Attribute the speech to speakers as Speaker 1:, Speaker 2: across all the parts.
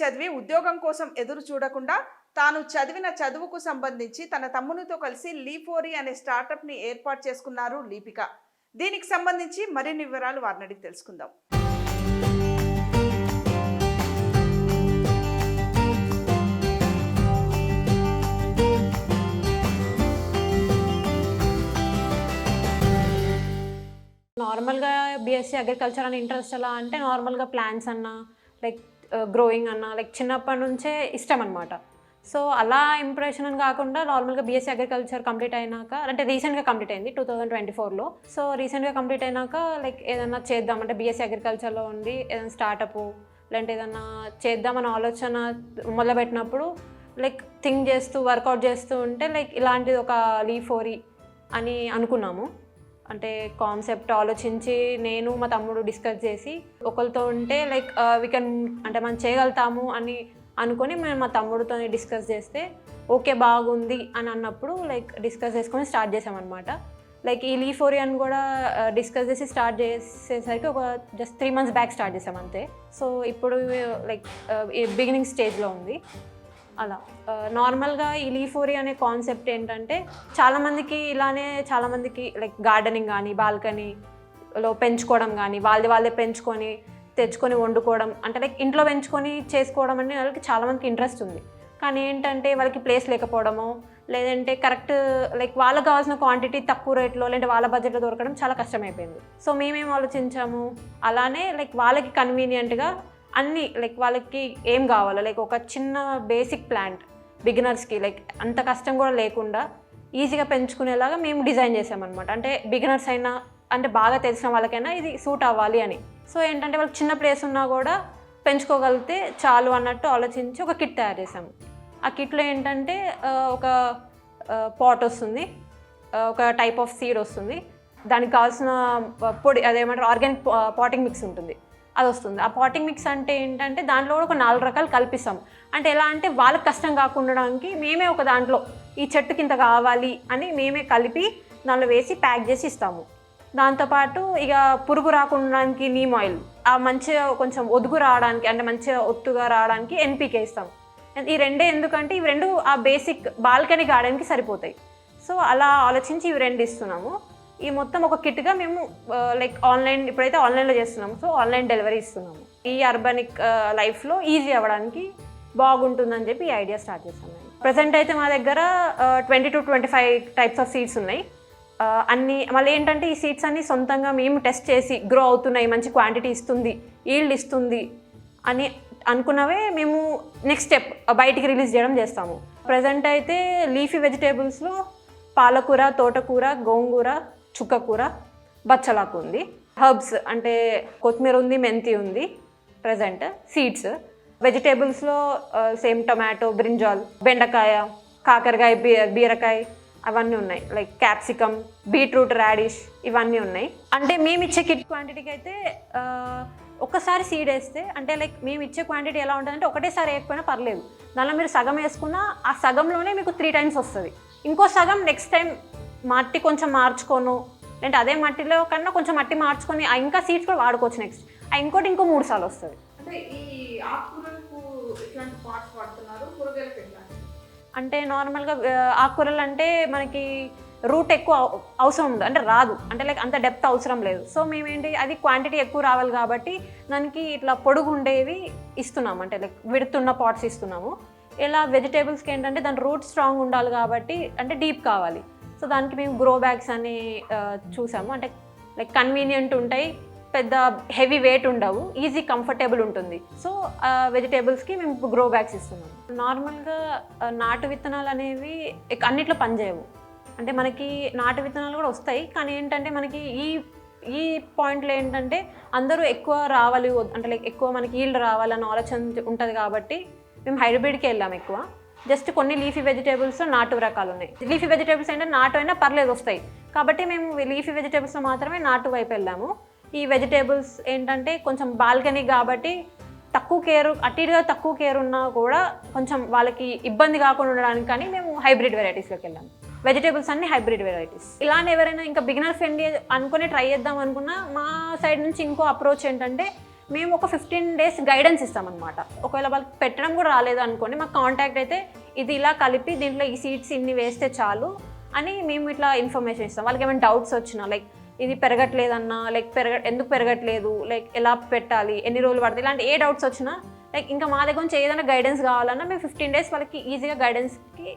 Speaker 1: చదివి ఉద్యోగం కోసం ఎదురు చూడకుండా తాను చదివిన చదువుకు సంబంధించి తన తమ్మునితో కలిసి లీఫోరీ అనే స్టార్టప్ని ఏర్పాటు చేసుకున్నారు లీపిక. దీనికి సంబంధించి మరిన్ని వివరాలు వారిని అడిగి తెలుసుకుందాం
Speaker 2: నార్మల్గా బీఎస్సీ అగ్రికల్చర్ అని ఇంట్రెస్ట్ ఎలా? అంటే నార్మల్గా ప్లాన్స్ అన్న లైక్ గ్రోయింగ్ అన్న లైక్ చిన్నప్పటి నుంచే ఇష్టం అనమాట సో అలా ఇంప్రెషన్ అని కాకుండా నార్మల్గా బీఎస్సీ అగ్రికల్చర్ కంప్లీట్ అయినాక అంటే రీసెంట్గా కంప్లీట్ అయింది టూ థౌజండ్ ట్వంటీ ఫోర్లో సో రీసెంట్గా కంప్లీట్ అయినాక లైక్ ఏదైనా చేద్దాం అంటే బీఎస్సీ అగ్రికల్చర్లో ఉండి ఏదైనా స్టార్టప్ లేదంటే ఏదన్నా చేద్దామన్న ఆలోచన మొదలుపెట్టినప్పుడు లైక్ థింక్ చేస్తూ వర్కౌట్ చేస్తూ ఉంటే లైక్ ఇలాంటిది ఒక లీఫోరీ అని అనుకున్నాము. అంటే కాన్సెప్ట్ ఆలోచించి నేను మా తమ్ముడు డిస్కస్ చేసి ఒకరితో ఉంటే లైక్ వీ కెన్ అంటే మనం చేయగలుగుతాము అని అనుకొని మేము మా తమ్ముడితో డిస్కస్ చేస్తే ఓకే బాగుంది అని అన్నప్పుడు లైక్ డిస్కస్ చేసుకొని స్టార్ట్ చేసామన్నమాట. లైక్ ఈ లీఫోరియన్ కూడా uh, డిస్కస్ చేసి స్టార్ట్ చేసేసరికి ఒక just three months back start చేసాం అంతే. సో ఇప్పుడు లైక్ బిగినింగ్ స్టేజ్లో ఉంది. అలా. నార్మల్గా ఈ లీఫోరీ అనే కాన్సెప్ట్ ఏంటంటే చాలామందికి ఇలానే చాలామందికి లైక్ గార్డెనింగ్ కానీ బాల్కనీలో పెంచుకోవడం కానీ వాళ్ళది వాళ్ళే పెంచుకొని తెచ్చుకొని వండుకోవడం అంటే లైక్ ఇంట్లో పెంచుకొని చేసుకోవడం అనే వాళ్ళకి చాలామందికి ఇంట్రెస్ట్ ఉంది. కానీ ఏంటంటే వాళ్ళకి ప్లేస్ లేకపోవడము లేదంటే కరెక్ట్ లైక్ వాళ్ళకి కావాల్సిన క్వాంటిటీ తక్కువ రేట్లో లేదంటే వాళ్ళ బడ్జెట్లో దొరకడం చాలా కష్టమైపోయింది. సో మేమేం ఆలోచించాము? అలానే లైక్ వాళ్ళకి కన్వీనియంట్గా అన్నీ లైక్ వాళ్ళకి ఏం కావాలో? లైక్ ఒక చిన్న బేసిక్ ప్లాంట్ బిగినర్స్కి లైక్ అంత కష్టం కూడా లేకుండా ఈజీగా పెంచుకునేలాగా మేము డిజైన్ చేసామన్నమాట. అంటే బిగినర్స్ అయినా అంటే బాగా తెలిసిన వాళ్ళకైనా ఇది సూట్ అవ్వాలి అని. సో ఏంటంటే వాళ్ళకి చిన్న ప్లేస్ ఉన్నా కూడా పెంచుకోగలిగితే చాలు అన్నట్టు ఆలోచించి ఒక కిట్ తయారు చేసాము. ఆ కిట్లో ఏంటంటే ఒక పాట్ వస్తుంది. ఒక టైప్ ఆఫ్ సీడ్ వస్తుంది. దానికి కావాల్సిన పొడి అదేమంటారు ఆర్గానిక్ పాటింగ్ మిక్స్ ఉంటుంది. అది వస్తుంది ఆ పాటింగ్ మిక్స్ అంటే ఏంటంటే దాంట్లో కూడా ఒక నాలుగు రకాలు కల్పిస్తాం. అంటే ఎలా అంటే వాళ్ళకి కష్టం కాకుండడానికి మేమే ఒక దాంట్లో ఈ చెట్టుకి ఇంత కావాలి అని మేమే కలిపి దాంట్లో వేసి ప్యాక్ చేసి ఇస్తాము. దాంతోపాటు ఇక పురుగు రాకుండానికి నీమ్ ఆయిల్ ఆ మంచిగా కొంచెం ఒదుగు రావడానికి అంటే మంచిగా ఒత్తుగా రావడానికి ఎన్పికే ఇస్తాం. ఈ రెండే ఎందుకంటే ఇవి రెండు ఆ బేసిక్ బాల్కనీ గార్డెన్కి సరిపోతాయి. సో అలా ఆలోచించి ఇవి రెండు ఇస్తున్నాము. ఈ మొత్తం ఒక కిట్గా మేము లైక్ ఆన్లైన్ ఇప్పుడైతే ఆన్లైన్లో చేస్తున్నాము. సో ఆన్లైన్ డెలివరీ ఇస్తున్నాము. ఈ అర్బనిక్ లైఫ్లో ఈజీ అవ్వడానికి బాగుంటుందని చెప్పి ఈ ఐడియా స్టార్ట్ చేస్తాం ప్రజెంట్ అయితే మా దగ్గర twenty two twenty five types of seeds ఉన్నాయి. అన్ని మళ్ళీ ఏంటంటే ఈ సీడ్స్ అన్ని సొంతంగా మేము టెస్ట్ చేసి గ్రో అవుతున్నాయి మంచి క్వాంటిటీ ఇస్తుంది ఈల్డ్ ఇస్తుంది అని అనుకున్నవే మేము నెక్స్ట్ స్టెప్ బయటికి రిలీజ్ చేయడం చేస్తాము. ప్రజెంట్ అయితే లీఫీ వెజిటేబుల్స్లో పాలకూర తోటకూర గోంగూర చుక్కకూర బచ్చలాకు ఉంది. హర్బ్స్ అంటే కొత్తిమీర ఉంది మెంతి ఉంది ప్రజెంట్ సీడ్స్ వెజిటేబుల్స్లో సేమ్ టొమాటో బ్రింజాల్ బెండకాయ కాకరకాయ బీ బీరకాయ అవన్నీ ఉన్నాయి. లైక్ క్యాప్సికమ్ బీట్రూట్ రాడిష్ ఇవన్నీ ఉన్నాయి. అంటే మేము ఇచ్చే కిట్ క్వాంటిటీకి అయితే ఒక్కసారి సీడ్ వేస్తే అంటే లైక్ మేము ఇచ్చే క్వాంటిటీ ఎలా ఉంటుందంటే ఒకటేసారి వేయకపోయినా పర్లేదు. దానిలో మీరు సగం వేసుకున్నా ఆ సగంలోనే మీకు త్రీ టైమ్స్ వస్తుంది. ఇంకో సగం నెక్స్ట్ టైం మట్టి కొంచెం మార్చుకోను. లేదంటే అదే మట్టిలో కన్నా కొంచెం మట్టి మార్చుకొని ఇంకా సీడ్స్ కూడా వాడుకోవచ్చు నెక్స్ట్ ఆ ఇంకోటి ఇంకో మూడు సార్లు వస్తుంది.
Speaker 1: అంటే
Speaker 2: నార్మల్గా ఆకుకూరలు అంటే మనకి రూట్ ఎక్కువ అవ- అవసరం ఉంది అంటే రాదు. అంటే లైక్ అంత డెప్త్ అవసరం లేదు. సో మేమేంటి అది క్వాంటిటీ ఎక్కువ రావాలి కాబట్టి దానికి ఇట్లా పొడుగు ఉండేవి ఇస్తున్నాము. అంటే లైక్ విడుతున్న పాట్స్ ఇస్తున్నాము. ఇలా వెజిటేబుల్స్కి ఏంటంటే దాని రూట్ స్ట్రాంగ్ ఉండాలి కాబట్టి అంటే డీప్ కావాలి. సో దానికి మేము గ్రో బ్యాగ్స్ అని చూసాము. అంటే లైక్ కన్వీనియంట్ ఉంటాయి పెద్ద హెవీ వెయిట్ ఉండవు ఈజీ కంఫర్టబుల్ ఉంటుంది. సో వెజిటేబుల్స్కి మేము గ్రో బ్యాగ్స్ ఇస్తున్నాం. నార్మల్గా నాటు విత్తనాలు అనేవి అన్నిట్లో పనిచేయవు. అంటే మనకి నాటు విత్తనాలు కూడా వస్తాయి కానీ ఏంటంటే మనకి ఈ ఈ పాయింట్లో ఏంటంటే అందరూ ఎక్కువ రావాలి అంటే లైక్ ఎక్కువ మనకి ఈల్డ్ రావాలన్న ఆలోచన ఉంటుంది కాబట్టి మేము హైబ్రిడ్కి వెళ్ళాం ఎక్కువ. జస్ట్ కొన్ని లీఫీ వెజిటేబుల్స్ నాటు రకాలు ఉన్నాయి. లీఫీ వెజిటేబుల్స్ అంటే నాటు అయినా పర్లేదు వస్తాయి. కాబట్టి మేము లీఫీ వెజిటేబుల్స్లో మాత్రమే నాటు వైపు వెళ్ళాము. ఈ వెజిటేబుల్స్ ఏంటంటే కొంచెం బాల్కనీ కాబట్టి తక్కువ కేర్ అటు ఇటుగా తక్కువ కేర్ ఉన్నా కూడా కొంచెం వాళ్ళకి ఇబ్బంది కాకుండా ఉండడానికి కానీ మేము హైబ్రిడ్ వెరైటీస్లోకి వెళ్ళాము. వెజిటేబుల్స్ అన్ని హైబ్రిడ్ వెరైటీస్. ఇలానే ఎవరైనా ఇంకా బిగినర్ ఫ్రెండ్లీ అనుకుని ట్రై చేద్దాం అనుకున్నా మా సైడ్ నుంచి ఇంకో అప్రోచ్ ఏంటంటే మేము ఒక ఫిఫ్టీన్ డేస్ గైడెన్స్ ఇస్తామన్నమాట. ఒకవేళ వాళ్ళకి పెట్టడం కూడా రాలేదు అనుకోండి మాకు కాంటాక్ట్ అయితే ఇది ఇలా కలిపి దీంట్లో ఈ సీడ్స్ ఇన్ని వేస్తే చాలు అని మేము ఇట్లా ఇన్ఫర్మేషన్ ఇస్తాం. వాళ్ళకి ఏమైనా డౌట్స్ వచ్చినా లైక్ ఇది పెరగట్లేదన్నా లైక్ పెరగ ఎందుకు పెరగట్లేదు లైక్ ఎలా పెట్టాలి ఎన్ని రోజులు పడుతుంది ఇలాంటి ఏ డౌట్స్ వచ్చినా లైక్ ఇంకా మా దగ్గర నుంచి ఏదైనా గైడెన్స్ కావాలన్నా మేము ఫిఫ్టీన్ డేస్ వాళ్ళకి ఈజీగా గైడెన్స్కి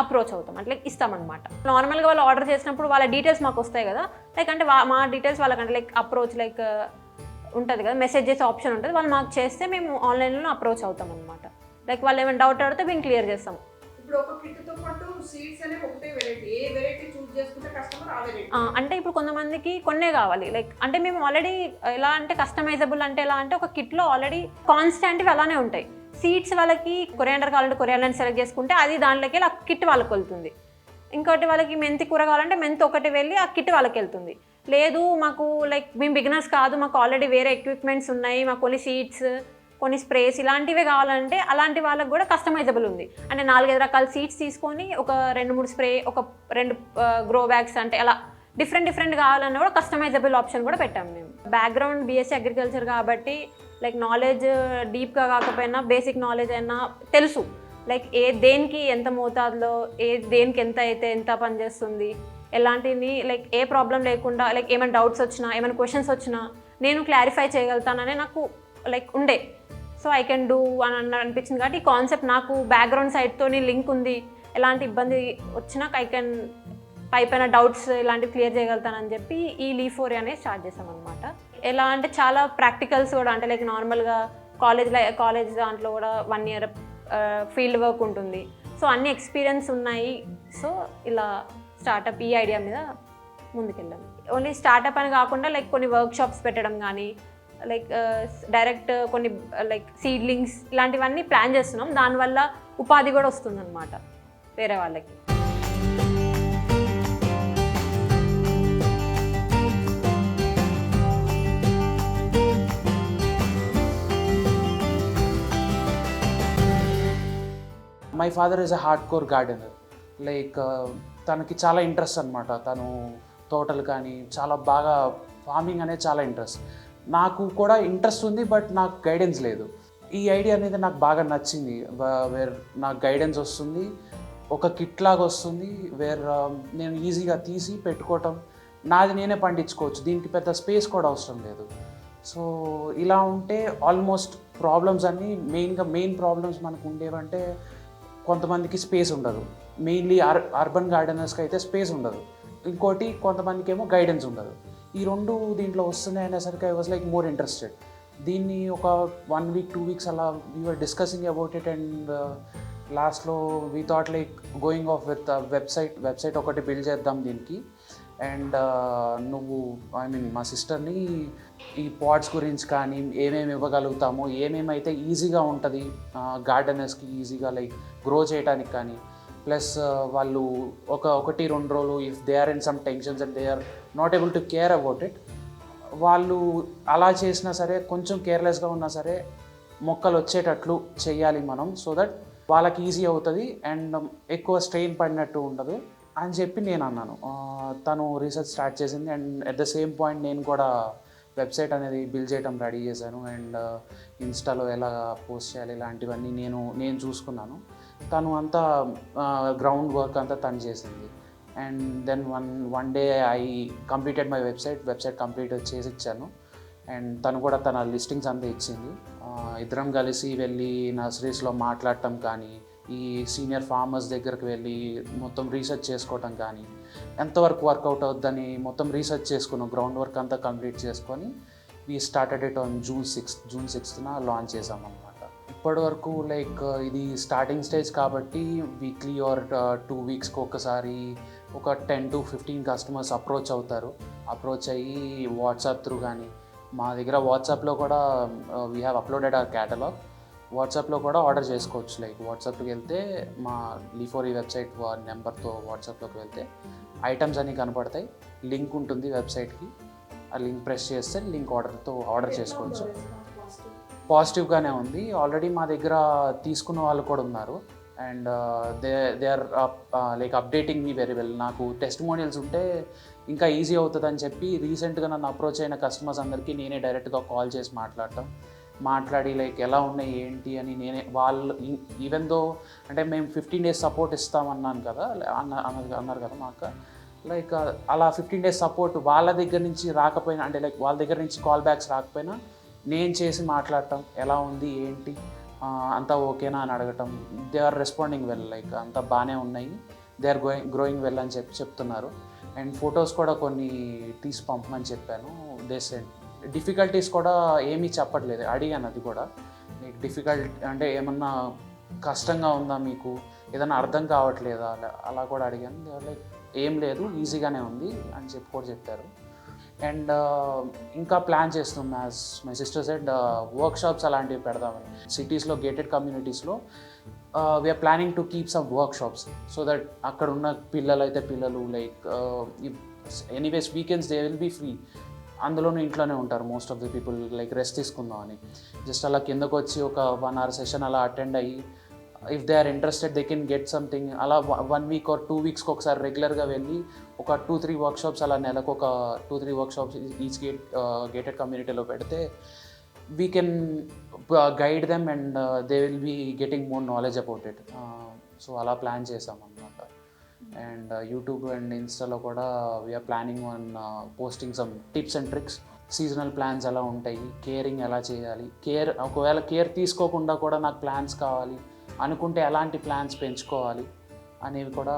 Speaker 2: అప్రోచ్ అవుతాం. అంటే లైక్ ఇస్తామన్నమాట. నార్మల్గా వాళ్ళు ఆర్డర్ చేసినప్పుడు వాళ్ళ డీటెయిల్స్ మాకు వస్తాయి కదా లైక్ అంటే మా డీటెయిల్స్ వాళ్ళకంటే లైక్ అప్రోచ్ లైక్ ఉంటుంది కదా మెసేజ్ చేసే ఆప్షన్ ఉంటుంది. వాళ్ళు మాకు చేస్తే మేము ఆన్లైన్లో అప్రోచ్ అవుతాం అనమాట లైక్ వాళ్ళు ఏమైనా డౌట్ అడిగితే మేము క్లియర్ చేస్తాం. అంటే ఇప్పుడు కొంతమందికి కొన్నే కావాలి. లైక్ అంటే మేము ఆల్రెడీ ఎలా అంటే కస్టమైజబుల్ అంటే ఎలా అంటే ఒక కిట్లో ఆల్రెడీ కాన్స్టాంట్వి అలానే ఉంటాయి. సీడ్స్ వాళ్ళకి కొరియాండర్ కావాలంటే కొరియాండర్ సెలెక్ట్ చేసుకుంటే అది దాంట్లోకి వెళ్ళి ఆ కిట్ వాళ్ళకి వెళ్తుంది. ఇంకోటి వాళ్ళకి మెంతి కూర కావాలంటే మెంతి ఒకటి వెళ్ళి ఆ కిట్ వాళ్ళకి వెళ్తుంది. లేదు మాకు లైక్ మేము బిగినర్స్ కాదు మాకు ఆల్రెడీ వేరే ఎక్విప్మెంట్స్ ఉన్నాయి మాకు కొన్ని సీట్స్ కొన్ని స్ప్రేస్ ఇలాంటివే కావాలంటే అలాంటి వాళ్ళకి కూడా కస్టమైజబుల్ ఉంది. అంటే నాలుగైదు రకాల సీడ్స్ తీసుకొని ఒక రెండు మూడు స్ప్రే ఒక రెండు గ్రో బ్యాగ్స్ అంటే అలా డిఫరెంట్ డిఫరెంట్ కావాలన్నా కూడా కస్టమైజబుల్ ఆప్షన్ కూడా పెట్టాము మేము. బ్యాక్గ్రౌండ్ బీఎస్సీ అగ్రికల్చర్ కాబట్టి లైక్ నాలెడ్జ్ డీప్గా కాకపోయినా బేసిక్ నాలెడ్జ్ అయినా తెలుసు. లైక్ ఏ దేనికి ఎంత మోతాదులో ఏ దేనికి ఎంత అయితే ఎంత పనిచేస్తుంది ఎలాంటిది లైక్ ఏ ప్రాబ్లం లేకుండా లైక్ ఏమైనా డౌట్స్ వచ్చినా ఏమైనా క్వశ్చన్స్ వచ్చినా నేను క్లారిఫై చేయగలుగుతాననే నాకు లైక్ ఉండే. సో ఐ కెన్ డూ అని అన్న అనిపించింది కాబట్టి ఈ కాన్సెప్ట్ నాకు బ్యాక్గ్రౌండ్ సైడ్తో లింక్ ఉంది. ఎలాంటి ఇబ్బంది వచ్చినా ఐ కెన్ పైపైన డౌట్స్ ఇలాంటివి క్లియర్ చేయగలుగుతానని చెప్పి ఈ లీ ఫోర్ అనేది స్టార్ట్ చేసాం అనమాట ఎలా అంటే చాలా ప్రాక్టికల్స్ కూడా అంటే లైక్ నార్మల్గా కాలేజ్ కాలేజ్ దాంట్లో కూడా వన్ ఇయర్ ఫీల్డ్ వర్క్ ఉంటుంది. సో అన్ని ఎక్స్పీరియన్స్ ఉన్నాయి. సో ఇలా స్టార్టప్ ఈ ఐడియా మీద ముందుకెళ్ళాము ఓన్లీ స్టార్టప్ అని కాకుండా లైక్ కొన్ని వర్క్ షాప్స్ పెట్టడం కానీ లైక్ డైరెక్ట్ కొన్ని uh, లైక్ సీడ్లింగ్స్ ఇలాంటివన్నీ ప్లాన్ చేస్తున్నాం. దానివల్ల ఉపాధి కూడా వస్తుందన్నమాట వేరే వాళ్ళకి.
Speaker 3: My father is a hard core gardener like తనకి చాలా ఇంట్రెస్ట్ అనమాట తను తోటలు కానీ చాలా బాగా ఫార్మింగ్ అనేది చాలా ఇంట్రెస్ట్ నాకు కూడా ఇంట్రెస్ట్ ఉంది బట్ నాకు గైడెన్స్ లేదు. ఈ ఐడియా అనేది నాకు బాగా నచ్చింది. వేర్ నాకు గైడెన్స్ వస్తుంది ఒక కిట్ లాగా వస్తుంది వేర్ um, నేను ఈజీగా తీసి పెట్టుకోవటం. నాది నేనే పండించుకోవచ్చు దీనికి పెద్ద స్పేస్ కూడా అవసరం లేదు. సో ఇలా ఉంటే ఆల్మోస్ట్ ప్రాబ్లమ్స్ అన్నీ మెయిన్గా మెయిన్ ప్రాబ్లమ్స్ మనకు ఉండేవంటే కొంతమందికి స్పేస్ ఉండదు. మెయిన్లీ అర్ అర్బన్ గార్డెనర్స్కి అయితే స్పేస్ ఉండదు. ఇంకోటి కొంతమందికి ఏమో గైడెన్స్ ఉండదు. ఈ రెండు దీంట్లో వస్తున్నాయి అనేసరికి I was like more interested దీన్ని ఒక వన్ వీక్ టూ వీక్స్ అలా we're discussing about it and లాస్ట్లో we thought like going off with website website ఒకటి బిల్డ్ చేద్దాం దీనికి. అండ్ uh, నువ్వు ఐ మీన్ మా సిస్టర్ని ఈ పాట్స్ గురించి కానీ ఏమేమి ఇవ్వగలుగుతామో ఏమేమైతే ఈజీగా ఉంటుంది గార్డెనర్స్కి ఈజీగా లైక్ గ్రో చేయడానికి కానీ ప్లస్ వాళ్ళు ఒక ఒకటి రెండు రోజులు if they are in some tensions and they are not able to care about it వాళ్ళు అలా చేసినా సరే కొంచెం కేర్లెస్గా ఉన్నా సరే మొక్కలు వచ్చేటట్లు చేయాలి మనం సో దట్ వాళ్ళకి ఈజీ అవుతుంది అండ్ um, ఎక్కువ స్ట్రెయిన్ పడినట్టు ఉండదు అని చెప్పి నేను అన్నాను. తను రీసెర్చ్ స్టార్ట్ చేసింది and at the same point నేను కూడా వెబ్సైట్ అనేది బిల్డ్ చేయడం రెడీ చేశాను అండ్ ఇన్స్టాలో uh, ఎలా పోస్ట్ చేయాలి ఇలాంటివన్నీ నేను నేను చూసుకున్నాను. తను అంతా గ్రౌండ్ వర్క్ అంతా తను చేసింది. And then one one day I completed my website website complete చేసి ఇచ్చాను. అండ్ తను కూడా తన లిస్టింగ్స్ అంతా ఇచ్చింది. ఇద్దరం కలిసి వెళ్ళి నర్సరీస్లో మాట్లాడటం కానీ ఈ సీనియర్ ఫార్మర్స్ దగ్గరికి వెళ్ళి మొత్తం రీసెర్చ్ చేసుకోవటం కానీ ఎంతవరకు వర్కౌట్ అవుద్దని మొత్తం రీసెర్చ్ చేసుకున్నాం. గ్రౌండ్ వర్క్ అంతా కంప్లీట్ చేసుకొని we started it on June sixth June సిక్స్త్న launch చేసాం ఇప్పటి వరకు లైక్ ఇది స్టార్టింగ్ స్టేజ్ కాబట్టి వీక్లీ ఆర్ టూ వీక్స్కి ఒకసారి ఒక ten to fifteen customers approach అవుతారు. అప్రోచ్ అయ్యి వాట్సాప్ త్రూ కానీ మా దగ్గర వాట్సాప్లో కూడా we have uploaded our catalogue వాట్సాప్లో కూడా ఆర్డర్ చేసుకోవచ్చు. లైక్ వాట్సాప్కి వెళ్తే మా లీఫోర్ వెబ్సైట్ నెంబర్తో వాట్సాప్లోకి వెళ్తే ఐటమ్స్ అన్నీ కనపడతాయి. లింక్ ఉంటుంది వెబ్సైట్కి. ఆ లింక్ ప్రెస్ చేస్తే లింక్ ఆర్డర్తో ఆర్డర్ చేసుకోవచ్చు. పాజిటివ్గానే ఉంది. ఆల్రెడీ మా దగ్గర తీసుకున్న వాళ్ళు కూడా ఉన్నారు. And uh, they they are like updating me very well. నాకు టెస్ట్ మోనియల్స్ ఉంటే ఇంకా ఈజీ అవుతుంది అని చెప్పి రీసెంట్గా నన్ను అప్రోచ్ అయిన కస్టమర్స్ అందరికీ నేనే డైరెక్ట్గా కాల్ చేసి మాట్లాడటం. మాట్లాడి లైక్ ఎలా ఉన్నాయి ఏంటి అని నేనే వాళ్ళు ఈవెన్ దో అంటే మేము ఫిఫ్టీన్ డేస్ సపోర్ట్ ఇస్తామన్నాను కదా అన్న అన్నది అన్నారు కదా మా అక్క. లైక్ అలా ఫిఫ్టీన్ డేస్ సపోర్ట్ వాళ్ళ దగ్గర నుంచి రాకపోయినా అంటే లైక్ వాళ్ళ దగ్గర నుంచి కాల్ బ్యాక్స్ రాకపోయినా నేను చేసి మాట్లాడటం ఎలా ఉంది ఏంటి అంతా ఓకేనా అని అడగటం. They are responding well like అంతా బాగానే ఉన్నాయి. They are going growing well అని చెప్పి చెప్తున్నారు. అండ్ ఫొటోస్ కూడా కొన్ని తీసి పంపమని చెప్పాను. దే సెండ్ డిఫికల్టీస్ కూడా ఏమీ చెప్పట్లేదు. అడిగాను అది కూడా. మీకు డిఫికల్ట్ అంటే ఏమన్నా కష్టంగా ఉందా మీకు? ఏదైనా అర్థం కావట్లేదా? అలా అలా కూడా అడిగాను. లైక్ ఏం లేదు ఈజీగానే ఉంది అని చెప్పి కూడా చెప్పారు. అండ్ uh, ఇంకా ప్లాన్ చేస్తున్నాం as my sister said workshops అలాంటివి పెడదామని. సిటీస్లో gated కమ్యూనిటీస్లో we're planning to keep some workshops so that అక్కడ ఉన్న పిల్లలు అయితే పిల్లలు like anyways weekends they will be free అందులోనూ ఇంట్లోనే ఉంటారు most of the people like rest తీసుకుందాం అని జస్ట్ అలా కిందకు వచ్చి ఒక వన్ అవర్ సెషన్ అలా అటెండ్ అయ్యి if they are interested they can get something అలా వన్ వీక్ ఆర్ టూ వీక్స్కి ఒకసారి రెగ్యులర్గా వెళ్ళి ఒక టూ త్రీ వర్క్ షాప్స్ అలా నెలకు ఒక two three workshops each gate gated కమ్యూనిటీలో పెడితే we can guide them and they will be getting more knowledge about it so అలా ప్లాన్ చేసాం అనమాట అండ్ యూట్యూబ్ అండ్ ఇన్స్టాలో కూడా we're planning on posting some tips and tricks seasonal plans ఎలా ఉంటాయి. Caring ఎలా చేయాలి? కేర్ ఒకవేళ కేర్ తీసుకోకుండా కూడా నాకు ప్లాన్స్ కావాలి. అనుకుంటే ఎలాంటి ప్లాన్స్ పెంచుకోవాలి అనేవి కూడా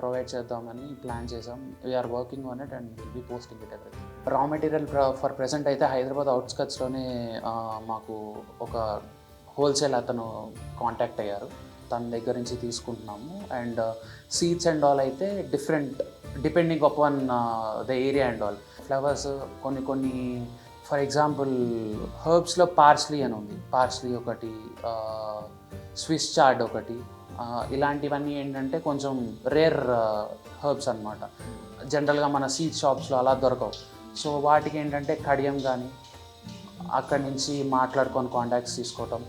Speaker 3: ప్రొవైడ్ చేద్దామని ప్లాన్ చేసాం we're working on it and will be posting it ఎవరి రా మెటీరియల్ ఫర్ ప్రెసెంట్ అయితే హైదరాబాద్ అవుట్స్కట్స్లోనే మాకు ఒక హోల్సేల్ అతను కాంటాక్ట్ అయ్యారు. తన దగ్గర నుంచి తీసుకుంటున్నాము. అండ్ సీడ్స్ అండ్ ఆల్ అయితే different depending upon the area and all flowers కొన్ని కొన్ని ఫర్ ఎగ్జాంపుల్ హర్బ్స్లో పార్స్లీ అని ఉంది. పార్స్లీ ఒకటి స్విస్ చార్డ్ ఒకటి. ఇలాంటివన్నీ ఏంటంటే కొంచెం రేర్ హర్బ్స్ అనమాట జనరల్గా మన సీడ్ షాప్స్లో అలా దొరకవు. సో వాటికి ఏంటంటే కడియం కానీ అక్కడి నుంచి మాట్లాడుకొని కాంటాక్ట్స్ తీసుకోవటం.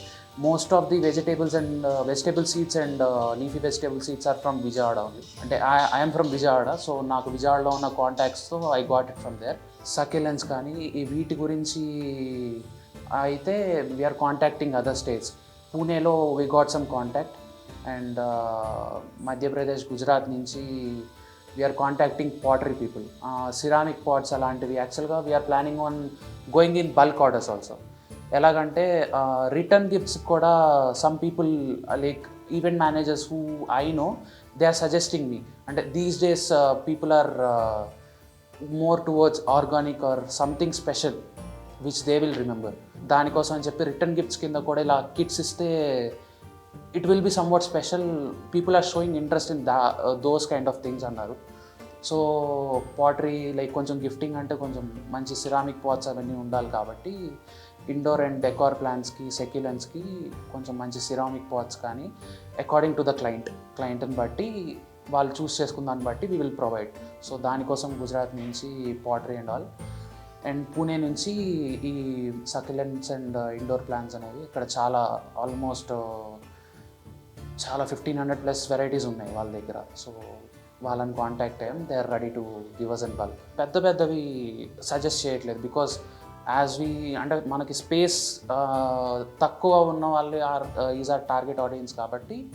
Speaker 3: Most of the vegetables and vegetable seeds and leafy vegetable seeds are from Vijayawada ఉంది అంటే ఐఎమ్ ఫ్రమ్ విజయవాడ సో నాకు విజయవాడలో ఉన్న కాంటాక్ట్స్తో I got it from there succulents కానీ ఈ వీటి గురించి అయితే వీఆర్ కాంటాక్టింగ్ అదర్ స్టేట్స్ పూణేలో we got some contact and Madhya Pradesh Gujarat నుంచి we're contacting pottery people ceramic pots అలాంటివి. యాక్చువల్గా we're planning on going in bulk orders also ఎలాగంటే రిటర్న్ గిఫ్ట్స్ కూడా some people like event managers who I know they are suggesting me అంటే these days people are more towards organic or something special which they will remember దానికోసం అని చెప్పి return gifts కింద కూడా ఇలా kits ఇస్తే it will be somewhat special people are showing interest in the those kind of things అన్నారు. So pottery like కొంచెం gifting అంటే కొంచెం మంచి సిరామిక్ పాట్స్ అవన్నీ ఉండాలి కాబట్టి ఇండోర్ అండ్ డెకార్ ప్లాన్స్కి సెక్యులెన్స్కి కొంచెం మంచి సిరామిక్ పాట్స్ కానీ అకార్డింగ్ టు ద క్లయింట్ క్లయింట్ని బట్టి వాళ్ళు చూస్ చేసుకున్న దాన్ని బట్టి వీ విల్ ప్రొవైడ్ సో దానికోసం గుజరాత్ నుంచి pottery and all and Pune నుంచి ఈ సకిలెంట్స్ అండ్ ఇండోర్ ప్లాంట్స్ అనేవి ఇక్కడ చాలా ఆల్మోస్ట్ చాలా ఫిఫ్టీన్ హండ్రెడ్ ప్లస్ వెరైటీస్ ఉన్నాయి వాళ్ళ దగ్గర. సో వాళ్ళని కాంటాక్ట్ అయ్యాం. They are ready to give us and bulk పెద్ద పెద్దవి సజెస్ట్ చేయట్లేదు బికాస్ యాజ్ వి అంటే మనకి స్పేస్ తక్కువ ఉన్న వాళ్ళు are is our target audience కాబట్టి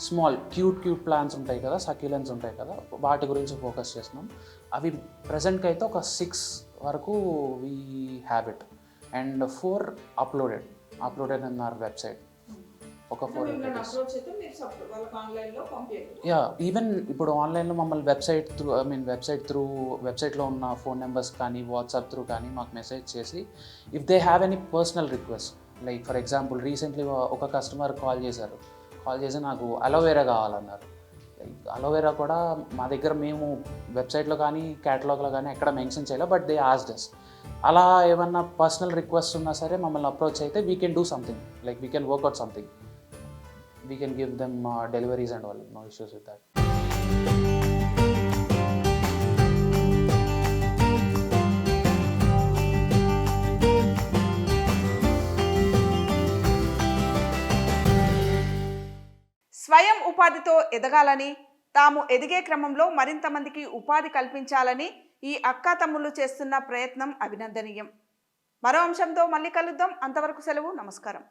Speaker 3: స్మాల్ క్యూట్ క్యూట్ ప్లాన్స్ ఉంటాయి కదా సక్యులెన్స్ ఉంటాయి కదా వాటి గురించి ఫోకస్ చేస్తున్నాం. అవి ప్రజెంట్కి అయితే ఒక సిక్స్ వరకు we have it and four uploaded uploaded in our website ఒక ఫోర్ యా ఈవెన్ ఇప్పుడు ఆన్లైన్లో మమ్మల్ని website through I mean website through వెబ్సైట్లో ఉన్న ఫోన్ నెంబర్స్ కానీ వాట్సాప్ త్రూ కానీ మాకు మెసేజ్ చేసి if they have any personal request like for example recently ఒక కస్టమర్ కాల్ చేశారు. కాల్ చేసి నాకు అలోవేరా కావాలన్నారు. అలోవేరా కూడా మా దగ్గర మేము వెబ్సైట్లో కానీ క్యాటలాగ్లో కానీ ఎక్కడ మెన్షన్ చేయలే బట్ దే ఆస్డస్ అలా ఏమన్నా పర్సనల్ రిక్వెస్ట్ ఉన్నా సరే మమ్మల్ని అప్రోచ్ అయితే we can do something like we can work out something we can give them deliveries and and no issues with with
Speaker 1: ఉపాధితో ఎదగాలని తాము ఎదిగే క్రమంలో మరింత మందికి ఉపాధి కల్పించాలని ఈ అక్కా తమ్ముళ్ళు చేస్తున్న ప్రయత్నం అభినందనీయం. మరో అంశంతో మళ్ళీ కలుద్దాం. అంతవరకు సెలవు. నమస్కారం.